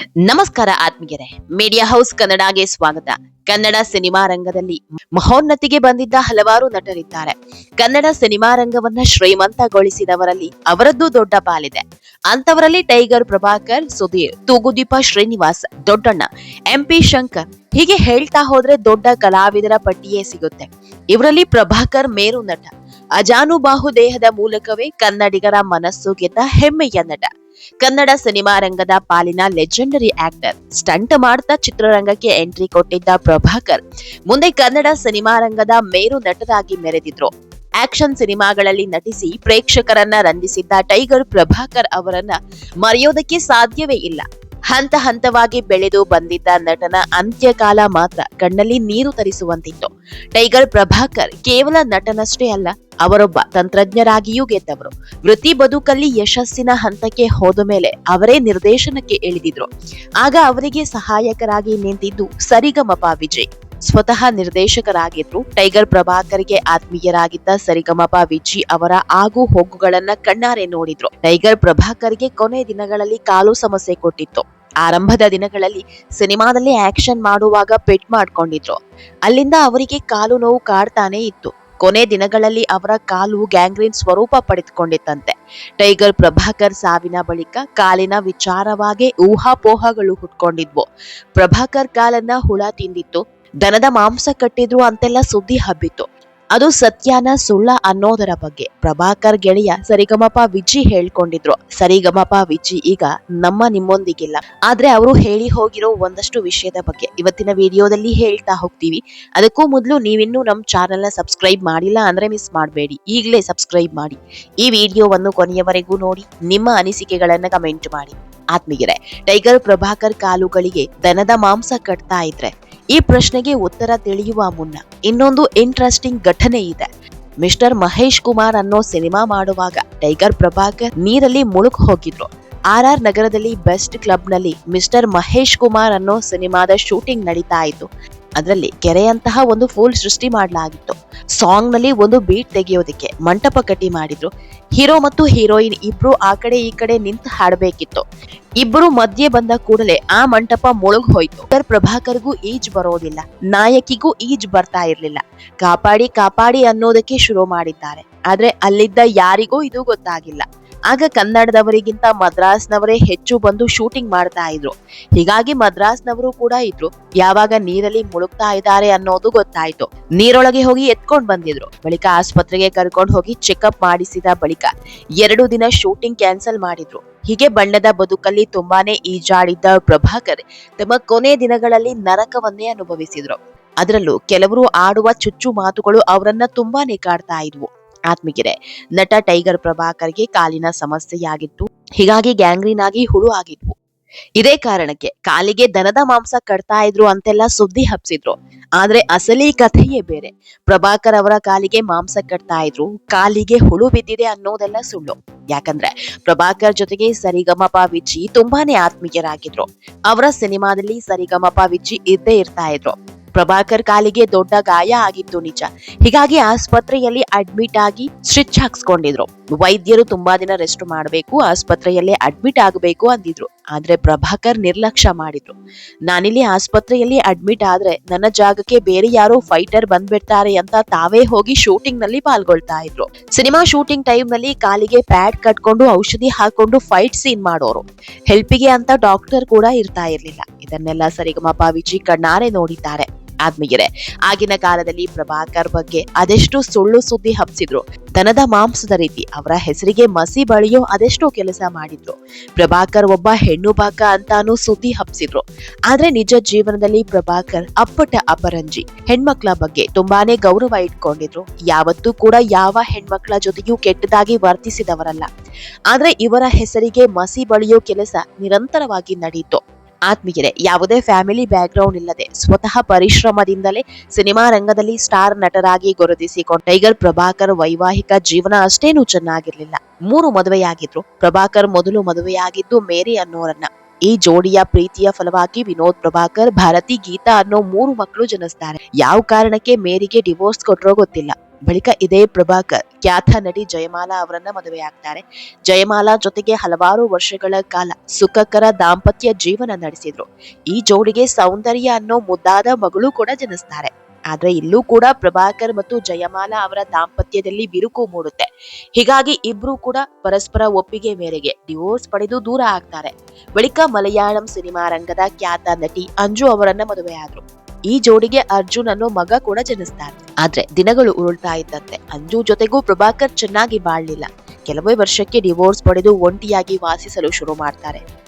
ನಮಸ್ಕಾರ ಆತ್ಮೀಯರೇ. Media house ಕನ್ನಡಗೆ ಸ್ವಾಗತ. ಕನ್ನಡ ಸಿನಿಮಾ ರಂಗದಲ್ಲಿ ಮಹೋನ್ನತಿಗೆ ಬಂದಿದ್ದ ಹಲವಾರು ನಟರಿದ್ದಾರೆ. ಕನ್ನಡ ಸಿನಿಮಾ ರಂಗವನ್ನ ಶ್ರೀಮಂತಗೊಳಿಸಿದವರಲ್ಲಿ ಅವರದ್ದು ದೊಡ್ಡ ಪಾಲಿದೆ. ಅಂತವರಲ್ಲಿ ಟೈಗರ್ ಪ್ರಭಾಕರ್, ಸುಧೀರ್, ತೂಗುದೀಪ ಶ್ರೀನಿವಾಸ್, ದೊಡ್ಡಣ್ಣ ಎಂಪಿ ಶಂಕರ್ ಹೀಗೆ ಹೇಳ್ತಾ ಹೋದ್ರೆ ದೊಡ್ಡ ಕಲಾವಿದರ ಪಟ್ಟಿಯೇ ಸಿಗುತ್ತೆ. ಇವರಲ್ಲಿ ಪ್ರಭಾಕರ್ ಮೇರು ನಟ. ಅಜಾನುಬಾಹು ದೇಹದ ಮೂಲಕವೇ ಕನ್ನಡಿಗರ ಮನಸ್ಸು ಗೆದ್ದ ಹೆಮ್ಮೆಯ ನಟ. ಕನ್ನಡ ಸಿನಿಮಾ ರಂಗದ ಪಾಲಿನ ಲೆಜೆಂಡರಿ ಆಕ್ಟರ್. ಸ್ಟಂಟ್ ಮಾಡ್ತಾ ಚಿತ್ರರಂಗಕ್ಕೆ ಎಂಟ್ರಿ ಕೊಟ್ಟಿದ್ದ ಪ್ರಭಾಕರ್. ಮುಂದೆ ಕನ್ನಡ ಸಿನಿಮಾ ರಂಗದ ಮೇರು ನಟರಾಗಿ ಮೆರೆದಿದ್ರು. ಆಕ್ಷನ್ ಸಿನಿಮಾಗಳಲ್ಲಿ ನಟಿಸಿ ಪ್ರೇಕ್ಷಕರನ್ನ ರಂಜಿಸಿದ್ದ ಟೈಗರ್ ಪ್ರಭಾಕರ್ ಅವರನ್ನ ಮರೆಯೋದಕ್ಕೆ ಸಾಧ್ಯವೇ ಇಲ್ಲ. ಹಂತ ಹಂತವಾಗಿ ಬೆಳೆದು ಬಂದಿದ್ದ ನಟನ ಅಂತ್ಯಕಾಲ ಮಾತ್ರ ಕಣ್ಣಲ್ಲಿ ನೀರು ತರಿಸುವಂತಿತ್ತು. ಟೈಗರ್ ಪ್ರಭಾಕರ್ ಕೇವಲ ನಟನಷ್ಟೇ ಅಲ್ಲ, ಅವರೊಬ್ಬ ತಂತ್ರಜ್ಞರಾಗಿಯೂ ಗೆದ್ದವರು. ವೃತ್ತಿ ಬದುಕಲ್ಲಿ ಯಶಸ್ಸಿನ ಹಂತಕ್ಕೆ ಹೋದ ಮೇಲೆ ಅವರೇ ನಿರ್ದೇಶನಕ್ಕೆ ಇಳಿದಿದ್ರು. ಆಗ ಅವರಿಗೆ ಸಹಾಯಕರಾಗಿ ನಿಂತಿದ್ದು ಸರಿಗಮಪ ವಿಜಯ್. ಸ್ವತಃ ನಿರ್ದೇಶಕರಾಗಿದ್ರು ಟೈಗರ್ ಪ್ರಭಾಕರ್ಗೆ ಆತ್ಮೀಯರಾಗಿದ್ದ ಸರಿಗಮಪ ವಿಜಿ ಅವರ ಆಗು ಹೋಗುಗಳನ್ನ ಕಣ್ಣಾರೆ ನೋಡಿದ್ರು. ಟೈಗರ್ ಪ್ರಭಾಕರ್ಗೆ ಕೊನೆ ದಿನಗಳಲ್ಲಿ ಕಾಲು ಸಮಸ್ಯೆ ಕೊಟ್ಟಿತ್ತು. ಆರಂಭದ ದಿನಗಳಲ್ಲಿ ಸಿನಿಮಾದಲ್ಲಿ ಆಕ್ಷನ್ ಮಾಡುವಾಗ ಪೆಟ್ ಮಾಡ್ಕೊಂಡಿದ್ರು. ಅಲ್ಲಿಂದ ಅವರಿಗೆ ಕಾಲು ನೋವು ಕಾಡ್ತಾನೆ ಇತ್ತು. ಕೊನೆ ದಿನಗಳಲ್ಲಿ ಅವರ ಕಾಲು ಗ್ಯಾಂಗ್ರೀನ್ ಸ್ವರೂಪ ಪಡೆದುಕೊಂಡಿತ್ತಂತೆ. ಟೈಗರ್ ಪ್ರಭಾಕರ್ ಸಾವಿನ ಬಳಿಕ ಕಾಲಿನ ವಿಚಾರವಾಗಿ ಊಹಾಪೋಹಗಳು ಹುಟ್ಕೊಂಡಿದ್ವು. ಪ್ರಭಾಕರ್ ಕಾಲನ್ನ ಹುಳ ತಿಂದಿತ್ತು. ದನದ ಮಾಂಸ ಕಟ್ಟಿದ್ರು ಅಂತೆಲ್ಲ ಸುದ್ದಿ ಹಬ್ಬಿತ್ತು. ಅದು ಸತ್ಯಾನ ಸುಳ್ಳ ಅನ್ನೋದರ ಬಗ್ಗೆ. ಪ್ರಭಾಕರ್ ಗೆಳೆಯ ಸರಿಗಮಪ ವಿಜಿ ಹೇಳ್ಕೊಂಡಿದ್ರು. ಸರಿಗಮಪ ವಿಜಿ ಈಗ ನಮ್ಮ ನಿಮ್ಮೊಂದಿಗಿಲ್ಲ. ಆದ್ರೆ ಅವರು ಹೇಳಿ ಹೋಗಿರೋ ಒಂದಷ್ಟು ವಿಷಯದ ಬಗ್ಗೆ ಇವತ್ತಿನ ವಿಡಿಯೋದಲ್ಲಿ ಹೇಳ್ತಾ ಹೋಗ್ತೀವಿ. ಅದಕ್ಕೂ ಮೊದಲು ನೀವಿನ್ನೂ ನಮ್ಮ ಚಾನೆಲ್ನ ಸಬ್ಸ್ಕ್ರೈಬ್ ಮಾಡಿಲ್ಲ ಅಂದ್ರೆ ಮಿಸ್ ಮಾಡಬೇಡಿ. ಈಗಲೇ ಸಬ್ಸ್ಕ್ರೈಬ್ ಮಾಡಿ. ಈ ವಿಡಿಯೋವನ್ನು ಕೊನೆಯವರೆಗೂ ನೋಡಿ, ನಿಮ್ಮ ಅನಿಸಿಕೆಗಳನ್ನ ಕಮೆಂಟ್ ಮಾಡಿ. ಆತ್ಮೀಯರೇ, ಟೈಗರ್ ಪ್ರಭಾಕರ್ ಕಾಲುಗಳಿಗೆ ದನದ ಮಾಂಸ ಕಟ್ತಾ ಇದ್ರೆ ಈ ಪ್ರಶ್ನೆಗೆ ಉತ್ತರ ತಿಳಿಯುವ ಮುನ್ನ ಇನ್ನೊಂದು ಇಂಟ್ರೆಸ್ಟಿಂಗ್ ಘಟನೆ ಇದೆ. ಮಿಸ್ಟರ್ ಮಹೇಶ್ ಕುಮಾರ್ ಅನ್ನೋ ಸಿನಿಮಾ ಮಾಡುವಾಗ ಟೈಗರ್ ಪ್ರಭಾಕರ್ ನೀರಲ್ಲಿ ಮುಳುಗ್ ಹೋಗಿದ್ರು. ಆರ್ ಆರ್ ನಗರದಲ್ಲಿ ಬೆಸ್ಟ್ ಕ್ಲಬ್ನಲ್ಲಿ ಮಿಸ್ಟರ್ ಮಹೇಶ್ ಕುಮಾರ್ ಅನ್ನೋ ಸಿನಿಮಾದ ಶೂಟಿಂಗ್ ನಡೀತಾ ಇತ್ತು. ಅದರಲ್ಲಿ ಕೆರೆಯಂತಹ ಒಂದು ಫೂಲ್ ಸೃಷ್ಟಿ ಮಾಡಲಾಗಿತ್ತು. ಸಾಂಗ್ನಲ್ಲಿ ಒಂದು ಬೀಟ್ ತೆಗೆಯೋದಕ್ಕೆ ಮಂಟಪ ಕಟ್ಟಿ ಮಾಡಿದ್ರು. ಹೀರೋ ಮತ್ತು ಹೀರೋಯಿನ್ ಇಬ್ರು ಆ ಕಡೆ ಈ ಕಡೆ ನಿಂತು ಹಾಡಬೇಕಿತ್ತು. ಇಬ್ಬರು ಮಧ್ಯೆ ಬಂದ ಕೂಡಲೇ ಆ ಮಂಟಪ ಮುಳುಗ್ ಹೋಯ್ತು. ಸರ್ ಪ್ರಭಾಕರ್ಗೂ ಈಜ್ ಬರೋದಿಲ್ಲ. ನಾಯಕಿಗೂ ಈಜ್ ಬರ್ತಾ ಇರ್ಲಿಲ್ಲ. ಕಾಪಾಡಿ ಕಾಪಾಡಿ ಅನ್ನೋದಕ್ಕೆ ಶುರು ಮಾಡಿದ್ದಾರೆ. ಆದ್ರೆ ಅಲ್ಲಿದ್ದ ಯಾರಿಗೂ ಇದು ಗೊತ್ತಾಗಿಲ್ಲ. ಆಗ ಕನ್ನಡದವರಿಗಿಂತ ಮದ್ರಾಸ್ನವರೇ ಹೆಚ್ಚು ಬಂದು ಶೂಟಿಂಗ್ ಮಾಡ್ತಾ ಇದ್ರು. ಹೀಗಾಗಿ ಮದ್ರಾಸ್ನವರು ಕೂಡ ಇದ್ರು. ಯಾವಾಗ ನೀರಲ್ಲಿ ಮುಳುಗ್ತಾ ಇದ್ದಾರೆ ಅನ್ನೋದು ಗೊತ್ತಾಯ್ತು. ನೀರೊಳಗೆ ಹೋಗಿ ಎತ್ಕೊಂಡ್ ಬಂದಿದ್ರು. ಬಳಿಕ ಆಸ್ಪತ್ರೆಗೆ ಕರ್ಕೊಂಡು ಹೋಗಿ ಚೆಕಪ್ ಮಾಡಿಸಿದ ಬಳಿಕ ಎರಡು ದಿನ ಶೂಟಿಂಗ್ ಕ್ಯಾನ್ಸಲ್ ಮಾಡಿದ್ರು. ಹೀಗೆ ಬಣ್ಣದ ಬದುಕಲ್ಲಿ ತುಂಬಾನೇ ಈಜಾಡಿದ್ದ ಪ್ರಭಾಕರ್ ತಮ್ಮ ಕೊನೆ ದಿನಗಳಲ್ಲಿ ನರಕವನ್ನೇ ಅನುಭವಿಸಿದ್ರು. ಅದರಲ್ಲೂ ಕೆಲವರು ಆಡುವ ಚುಚ್ಚು ಮಾತುಗಳು ಅವರನ್ನ ತುಂಬಾನೇ ಕಾಡ್ತಾ ಇದ್ವು. ಆತ್ಮೀಯರೇ, ನಟ ಟೈಗರ್ ಪ್ರಭಾಕರ್ಗೆ ಕಾಲಿನ ಸಮಸ್ಯೆಯಾಗಿತ್ತು. ಹೀಗಾಗಿ ಗ್ಯಾಂಗ್ರೀನ್ ಆಗಿ ಹುಳು ಆಗಿದ್ವು. ಇದೇ ಕಾರಣಕ್ಕೆ ಕಾಲಿಗೆ ದನದ ಮಾಂಸ ಕಟ್ತಾ ಇದ್ರು ಅಂತೆಲ್ಲ ಸುದ್ದಿ ಹಬ್ಸಿದ್ರು. ಆದ್ರೆ ಅಸಲಿ ಕಥೆಯೇ ಬೇರೆ. ಪ್ರಭಾಕರ್ ಅವರ ಕಾಲಿಗೆ ಮಾಂಸ ಕಟ್ತಾ ಇದ್ರು, ಕಾಲಿಗೆ ಹುಳು ಬಿದ್ದಿದೆ ಅನ್ನೋದೆಲ್ಲ ಸುಳ್ಳು. ಯಾಕಂದ್ರೆ ಪ್ರಭಾಕರ್ ಜೊತೆಗೆ ಸರಿಗಮಪ ವಿಜಿ ತುಂಬಾನೇ ಆತ್ಮೀಯರಾಗಿದ್ರು. ಅವರ ಸಿನಿಮಾದಲ್ಲಿ ಸರಿಗಮಪ ವಿಜಿ ಇದ್ದೇ ಇರ್ತಾ ಇದ್ರು. ಪ್ರಭಾಕರ್ ಕಾಲಿಗೆ ದೊಡ್ಡ ಗಾಯ ಆಗಿತ್ತು ನಿಜ. ಹೀಗಾಗಿ ಆಸ್ಪತ್ರೆಯಲ್ಲಿ ಅಡ್ಮಿಟ್ ಆಗಿ ಸ್ಟಿಚ್ ಹಾಕ್ಸ್ಕೊಂಡಿದ್ರು. ವೈದ್ಯರು ತುಂಬಾ ದಿನ ರೆಸ್ಟ್ ಮಾಡಬೇಕು, ಆಸ್ಪತ್ರೆಯಲ್ಲೇ ಅಡ್ಮಿಟ್ ಆಗಬೇಕು ಅಂದಿದ್ರು. ಆದ್ರೆ ಪ್ರಭಾಕರ್ ನಿರ್ಲಕ್ಷ್ಯ ಮಾಡಿದ್ರು. ನಾನಿಲ್ಲಿ ಆಸ್ಪತ್ರೆಯಲ್ಲಿ ಅಡ್ಮಿಟ್ ಆದ್ರೆ ನನ್ನ ಜಾಗಕ್ಕೆ ಬೇರೆ ಯಾರೋ ಫೈಟರ್ ಬಂದ್ಬಿಡ್ತಾರೆ ಅಂತ ತಾವೇ ಹೋಗಿ ಶೂಟಿಂಗ್ನಲ್ಲಿ ಪಾಲ್ಗೊಳ್ತಾ ಇದ್ರು. ಸಿನಿಮಾ ಶೂಟಿಂಗ್ ಟೈಮ್ನಲ್ಲಿ ಕಾಲಿಗೆ ಪ್ಯಾಡ್ ಕಟ್ಕೊಂಡು ಔಷಧಿ ಹಾಕೊಂಡು ಫೈಟ್ ಸೀನ್ ಮಾಡೋರು. ಹೆಲ್ಪಿಗೆ ಅಂತ ಡಾಕ್ಟರ್ ಕೂಡ ಇರ್ತಾ ಇರ್ಲಿಲ್ಲ. ಇದನ್ನೆಲ್ಲ ಸರಿಗಮಪ ವಿಜಿ ಕಣ್ಣಾರೆ ನೋಡಿದ್ದಾರೆ. ಆತ್ಮೀಯರೇ, ಆಗಿನ ಕಾಲದಲ್ಲಿ ಪ್ರಭಾಕರ್ ಬಗ್ಗೆ ಅದೆಷ್ಟು ಸುಳ್ಳು ಸುದ್ದಿ ಹಬ್ಸಿದ್ರು. ದನದ ಮಾಂಸದ ರೀತಿ ಅವರ ಹೆಸರಿಗೆ ಮಸಿ ಬಳಿಯೋ ಅದೆಷ್ಟು ಕೆಲಸ ಮಾಡಿದ್ರು. ಪ್ರಭಾಕರ್ ಒಬ್ಬ ಹೆಣ್ಣು ಬಾಕ ಅಂತಾನೂ ಸುದ್ದಿ ಹಬ್ಸಿದ್ರು. ಆದ್ರೆ ನಿಜ ಜೀವನದಲ್ಲಿ ಪ್ರಭಾಕರ್ ಅಪ್ಪಟ ಅಪರಂಜಿ. ಹೆಣ್ಮಕ್ಳ ಬಗ್ಗೆ ತುಂಬಾನೇ ಗೌರವ ಇಟ್ಕೊಂಡಿದ್ರು. ಯಾವತ್ತೂ ಕೂಡ ಯಾವ ಹೆಣ್ಮಕ್ಳ ಜೊತೆಗೂ ಕೆಟ್ಟದಾಗಿ ವರ್ತಿಸಿದವರಲ್ಲ. ಆದ್ರೆ ಇವರ ಹೆಸರಿಗೆ ಮಸಿ ಬಳಿಯೋ ಕೆಲಸ ನಿರಂತರವಾಗಿ ನಡೆಯಿತು ಆತ್ಮೀಯರೇ, ಯಾವುದೇ ಫ್ಯಾಮಿಲಿ ಬ್ಯಾಕ್ಗ್ರೌಂಡ್ ಇಲ್ಲದೆ ಸ್ವತಃ ಪರಿಶ್ರಮದಿಂದಲೇ ಸಿನಿಮಾ ರಂಗದಲ್ಲಿ ಸ್ಟಾರ್ ನಟರಾಗಿ ಗುರುತಿಸಿಕೊಂಡ ಟೈಗರ್ ಪ್ರಭಾಕರ್ ವೈವಾಹಿಕ ಜೀವನ ಅಷ್ಟೇನೂ ಚೆನ್ನಾಗಿರ್ಲಿಲ್ಲ. ಮೂರು ಮದುವೆಯಾಗಿದ್ರು. ಪ್ರಭಾಕರ್ ಮೊದಲು ಮದುವೆಯಾಗಿದ್ದು ಮೇರಿ ಅನ್ನೋರನ್ನ. ಈ ಜೋಡಿಯ ಪ್ರೀತಿಯ ಫಲವಾಗಿ ವಿನೋದ್ ಪ್ರಭಾಕರ್, ಭಾರತಿ, ಗೀತಾ ಅನ್ನೋ ಮೂರು ಮಕ್ಕಳು ಜನಿಸ್ತಾರೆ. ಯಾವ ಕಾರಣಕ್ಕೆ ಮೇರಿಗೆ ಡಿವೋರ್ಸ್ ಕೊಟ್ಟರೋ ಗೊತ್ತಿಲ್ಲ. ಬಳಿಕ ಇದೇ ಪ್ರಭಾಕರ್ ಖ್ಯಾತ ನಟಿ ಜಯಮಾಲಾ ಅವರನ್ನ ಮದುವೆ ಆಗ್ತಾರೆ ಜಯಮಾಲಾ ಜೊತೆಗೆ ಹಲವಾರು ವರ್ಷಗಳ ಕಾಲ ಸುಖಕರ ದಾಂಪತ್ಯ ಜೀವನ ನಡೆಸಿದ್ರು. ಈ ಜೋಡಿಗೆ ಸೌಂದರ್ಯ ಅನ್ನೋ ಮುದ್ದಾದ ಮಗಳು ಕೂಡ ಜನಿಸ್ತಾರೆ. ಆದ್ರೆ ಇಲ್ಲೂ ಕೂಡ ಪ್ರಭಾಕರ್ ಮತ್ತು ಜಯಮಾಲಾ ಅವರ ದಾಂಪತ್ಯದಲ್ಲಿ ಬಿರುಕು ಮೂಡುತ್ತೆ. ಹೀಗಾಗಿ ಇಬ್ರು ಕೂಡ ಪರಸ್ಪರ ಒಪ್ಪಿಗೆ ಮೇರೆಗೆ ಡಿವೋರ್ಸ್ ಪಡೆದು ದೂರ ಆಗ್ತಾರೆ. ಬಳಿಕ ಮಲಯಾಳಂ ಸಿನಿಮಾ ರಂಗದ ಖ್ಯಾತ ನಟಿ ಅಂಜು ಅವರನ್ನ ಮದುವೆಯಾದ್ರು. ಈ ಜೋಡಿಗೆ ಅರ್ಜುನ್ ಅನ್ನೋ ಮಗ ಕೂಡ ಜನಿಸ್ತಾನೆ ಆದ್ರೆ ದಿನಗಳು ಉರುಳ್ತಾ ಇದ್ದಂತೆ. ಅಂಜು ಜೊತೆಗೂ ಪ್ರಭಾಕರ್ ಚೆನ್ನಾಗಿ ಬಾಳ್ಲಿಲ್ಲ. ಕೆಲವೇ ವರ್ಷಕ್ಕೆ ಡಿವೋರ್ಸ್ ಪಡೆದು ಒಂಟಿಯಾಗಿ ವಾಸಿಸಲು ಶುರು ಮಾಡ್ತಾರೆ.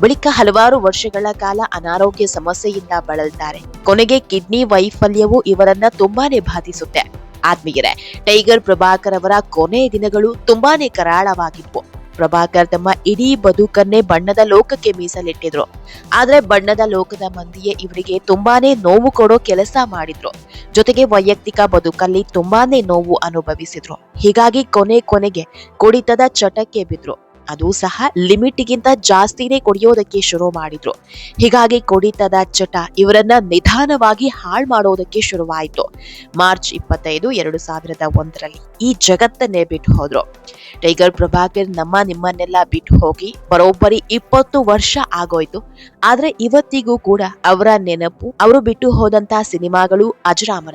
ಬಳಿಕ ಹಲವಾರು ವರ್ಷಗಳ ಕಾಲ ಅನಾರೋಗ್ಯ ಸಮಸ್ಯೆಯಿಂದ ಬಳಲ್ತಾರೆ. ಕೊನೆಗೆ ಕಿಡ್ನಿ ವೈಫಲ್ಯವು ಇವರನ್ನ ತುಂಬಾನೇ ಬಾಧಿಸುತ್ತೆ. ಆತ್ಮೀಯರೇ ಟೈಗರ್ ಪ್ರಭಾಕರ್ ಅವರ ಕೊನೆಯ ದಿನಗಳು ತುಂಬಾನೇ ಕರಾಳವಾಗಿದ್ವು. ಪ್ರಭಾಕರ್ ತಮ್ಮ ಇಡೀ ಬದುಕನ್ನೇ ಬಣ್ಣದ ಲೋಕಕ್ಕೆ ಮೀಸಲಿಟ್ಟಿದ್ರು. ಆದ್ರೆ ಬಣ್ಣದ ಲೋಕದ ಮಂದಿಯೇ ಇವರಿಗೆ ತುಂಬಾನೇ ನೋವು ಕೊಡೋ ಕೆಲಸ ಮಾಡಿದ್ರು. ಜೊತೆಗೆ ವೈಯಕ್ತಿಕ ಬದುಕಲ್ಲಿ ತುಂಬಾನೇ ನೋವು ಅನುಭವಿಸಿದ್ರು. ಹೀಗಾಗಿ ಕೊನೆ ಕೊನೆಗೆ ಕುಡಿತದ ಚಟಕ್ಕೆ ಬಿದ್ರು. ಅದು ಸಹ ಲಿಮಿಟ್ಗಿಂತ ಜಾಸ್ತಿನೇ ಕುಡಿಯೋದಕ್ಕೆ ಶುರು ಮಾಡಿದ್ರು. ಹೀಗಾಗಿ ಕುಡಿತದ ಚಟ ಇವರನ್ನ ನಿಧಾನವಾಗಿ ಹಾಳು ಮಾಡೋದಕ್ಕೆ ಶುರುವಾಯಿತು. ಮಾರ್ಚ್ ಇಪ್ಪತ್ತೈದು, ಎರಡು ಸಾವಿರದ ಒಂದರಲ್ಲಿ ಈ ಜಗತ್ತನ್ನೇ ಬಿಟ್ಟು ಹೋದ್ರು. ಟೈಗರ್ ಪ್ರಭಾಕರ್ ನಮ್ಮ ನಿಮ್ಮನ್ನೆಲ್ಲ ಬಿಟ್ಟು ಹೋಗಿ ಬರೋಬ್ಬರಿ ಇಪ್ಪತ್ತು ವರ್ಷ ಆಗೋಯ್ತು. ಆದ್ರೆ ಇವತ್ತಿಗೂ ಕೂಡ ಅವರ ನೆನಪು, ಅವರು ಬಿಟ್ಟು ಹೋದಂತ ಸಿನಿಮಾಗಳು ಅಜರಾಮರ.